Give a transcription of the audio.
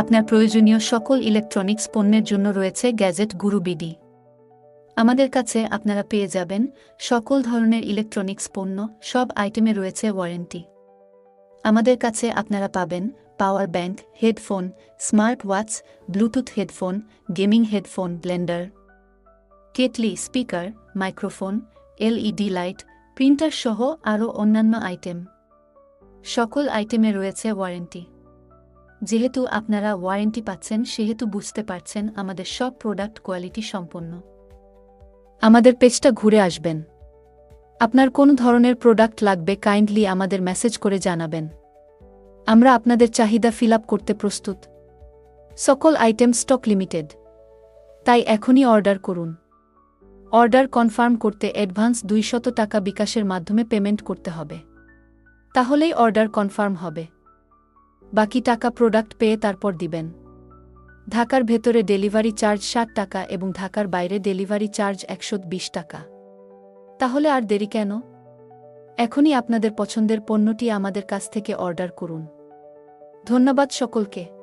আপনার প্রয়োজনীয় সকল ইলেকট্রনিক্স পণ্যের জন্য রয়েছে গ্যাজেট গুরু বিডি আমাদের কাছে আপনারা পেয়ে যাবেন সকল ধরনের ইলেকট্রনিক্স পণ্য, সব আইটেমে রয়েছে ওয়ারেন্টি আমাদের কাছে আপনারা পাবেন power bank headphone smart watch bluetooth headphone gaming headphone blender kettle speaker microphone LED light printer সহ আরও অন্যান্য আইটেম সকল আইটেমে রয়েছে ওয়ারেন্টি যেহেতু আপনারা ওয়ারেন্টি পাচ্ছেন, সেহেতু বুঝতে পারছেন আমাদের সব প্রোডাক্ট কোয়ালিটি সম্পন্ন। আমাদের পেজটা ঘুরে আসবেন। আপনার কোন ধরনের প্রোডাক্ট লাগবে কাইন্ডলি আমাদের মেসেজ করে জানাবেন। আমরা আপনাদের চাহিদা ফিল করতে প্রস্তুত। সকল আইটেম স্টক লিমিটেড। তাই এখনই অর্ডার করুন। অর্ডার কনফার্ম করতে অ্যাডভান্স দুইশত টাকা বিকাশের মাধ্যমে পেমেন্ট করতে হবে। তাহলেই অর্ডার কনফার্ম হবে। বাকি টাকা প্রোডাক্ট পেয়ে তারপর দিবেন। ঢাকার ভেতরে ডেলিভারি চার্জ ষাট টাকা এবং ঢাকার বাইরে ডেলিভারি চার্জ একশো বিশ টাকা। তাহলে আর দেরি কেন? এখনই আপনাদের পছন্দের পণ্যটি আমাদের কাছ থেকে অর্ডার করুন। ধন্যবাদ সকলকে।